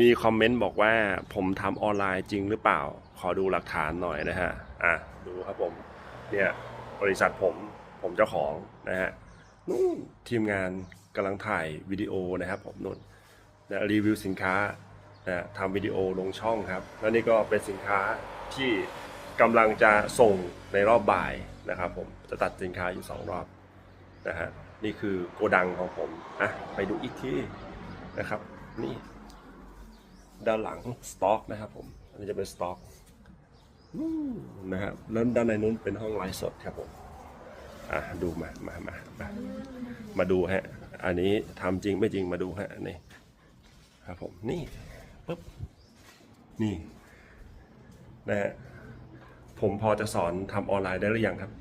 มีคอมเมนต์บอกว่าผมทำออนไลน์จริงหรือเปล่า ขอดูหลักฐานหน่อยนะฮะ อะ ดูครับผม เนี่ย บริษัทผม ผมเจ้าของนะฮะ นู่นทีมงานกำลังถ่ายวิดีโอนะครับผมนู่นนะรีวิวสินค้านะทำวิดีโอลงช่องครับ แล้วนี่ก็เป็นสินค้าที่กำลังจะส่งในรอบบ่ายนะครับผม จะตัดสินค้าอยู่สองรอบนะฮะ นี่คือโกดังของผม อะ ไปดูอีกทีนะครับ นี่ ด้านหลังสต็อกนะครับผม อันนี้จะเป็นสต็อกนะครับแล้วด้านในนู้นเป็นห้องไลฟ์สดครับผมอะดูมามามามามาดูฮะ อันนี้ทำจริงไม่จริงมาดูฮะนี่ครับผมนี่ปุ๊บนี่นะฮะผมพอจะสอนทำออนไลน์ได้หรือยังครับ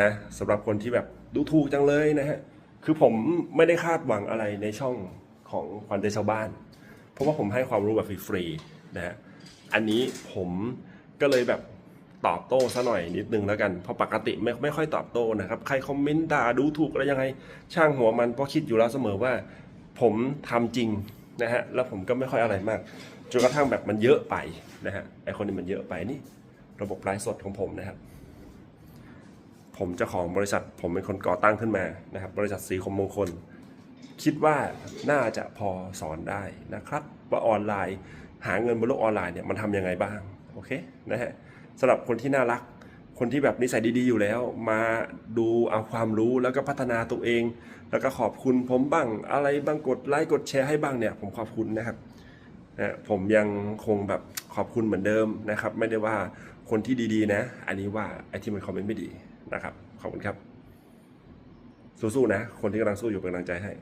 นะสำหรับคนที่แบบดูถูกจังเลยนะฮะคือผมไม่ได้คาดหวังอะไรในช่องของควันใจชาวบ้าน เพราะว่าผมให้ความรู้แบบฟรีๆนะฮะอันนี้ผมก็เลยแบบตอบโต้ซะหน่อยนิดนึงแล้วกัน เพราะปกติไม่ไม่ค่อยตอบโต้นะครับ ใครคอมเมนต์ด่าดูถูกอะไรยังไง ช่างหัวมันเพราะคิดอยู่แล้วเสมอว่า ผมทำจริงนะฮะ แล้วผมก็ไม่ค่อยอะไรมาก จนกระทั่งแบบมันเยอะไปนะฮะ ไอคนนี้มันเยอะไปนี่ ระบบไลฟ์สดของผมนะครับ ผมเจ้าของบริษัท ผมเป็นคนก่อตั้งขึ้นมานะครับ บริษัทสีคมมงคล คิดว่าน่าจะพอสอนได้นะครับ ว่าออนไลน์ หาเงินบนโลกออนไลน์เนี่ยมันทำยังไงบ้างโอเคนะฮะสำหรับคนที่น่ารัก คนที่แบบนิสัยดีๆอยู่แล้ว มาดูเอาความรู้แล้วก็พัฒนาตัวเอง แล้วก็ขอบคุณผมบ้างอะไรบ้างกดไลค์กดแชร์ให้บ้างเนี่ยผมขอบคุณนะครับนะผมยังคงแบบขอบคุณเหมือนเดิมนะครับ ไม่ได้ว่าคนที่ดีๆนะ อันนี้ว่าไอ้ที่มันคอมเมนต์ไม่ดีนะครับ ขอบคุณครับ สู้ๆนะ คนที่กำลังสู้อยู่เป็นกำลังใจให้